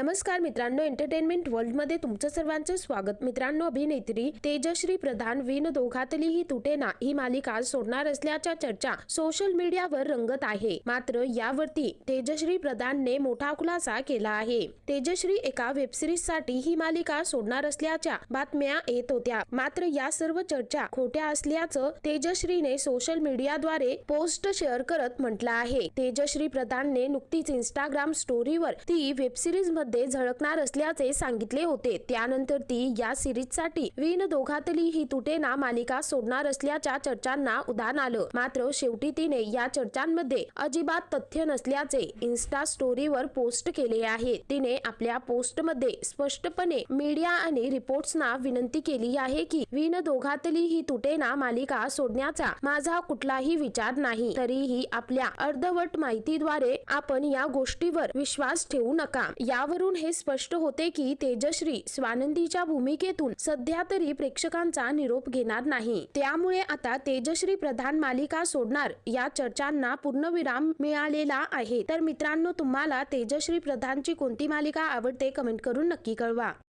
नमस्कार मित्रांनो एंटरटेनमेंट वर्ल्डमध्ये तुमचं सर्वांचं स्वागत. मित्रांनो अभिनेत्री तेजश्री प्रधान विन दोघातली ही तुटेना ही मालिका सोडणार असल्याच्या चर्चा सोशल मीडियावर रंगत आहे. मात्र यावरती तेजश्री प्रधानने मोठा खुलासा केला आहे. तेजश्री एका वेबसिरीजसाठी ही मालिका सोडणार असल्याच्या बातम्या येत होत्या. मात्र या सर्व चर्चा खोट्या असल्याचं तेजश्रीने सोशल मीडियाद्वारे पोस्ट शेअर करत म्हटलं आहे. तेजश्री प्रधानने नुकतीच इंस्टाग्राम स्टोरीवर ती वेबसिरीजमध्ये झळकणार असल्याचे सांगितले होते. त्यानंतर ती या सिरीजसाठी विन दोघातली ही तुटेना मालिका सोडणार असल्याच्या चर्चांना उधाण आलं. मात्र शेवटी तिने या चर्चांमध्ये अजिबात तथ्य नसल्याचे इन्स्टा स्टोरीवर पोस्ट केले आहे. तिने आपल्या पोस्टमध्ये स्पष्टपणे मीडिया आणि रिपोर्ट्सना विनंती केली आहे की विन दोघातली ही तुटेना मालिका सोडण्याचा माझा कुठलाही विचार नाही. तरीही आपल्या अर्धवट माहितीद्वारे आपण या गोष्टीवर विश्वास ठेवू नका. यावर यावरून हे स्पष्ट होते की तेजश्री स्वानंदीच्या भूमिकेतून सध्या तरी प्रेक्षकांचा निरोप घेणार नाही. त्यामुळे आता तेजश्री प्रधान मालिका सोडणार या चर्चांना पूर्णविराम मिळालेला आहे. तर मित्रांनो तुम्हाला तेजश्री प्रधानची कोणती मालिका आवडते कमेंट करून नक्की कळवा.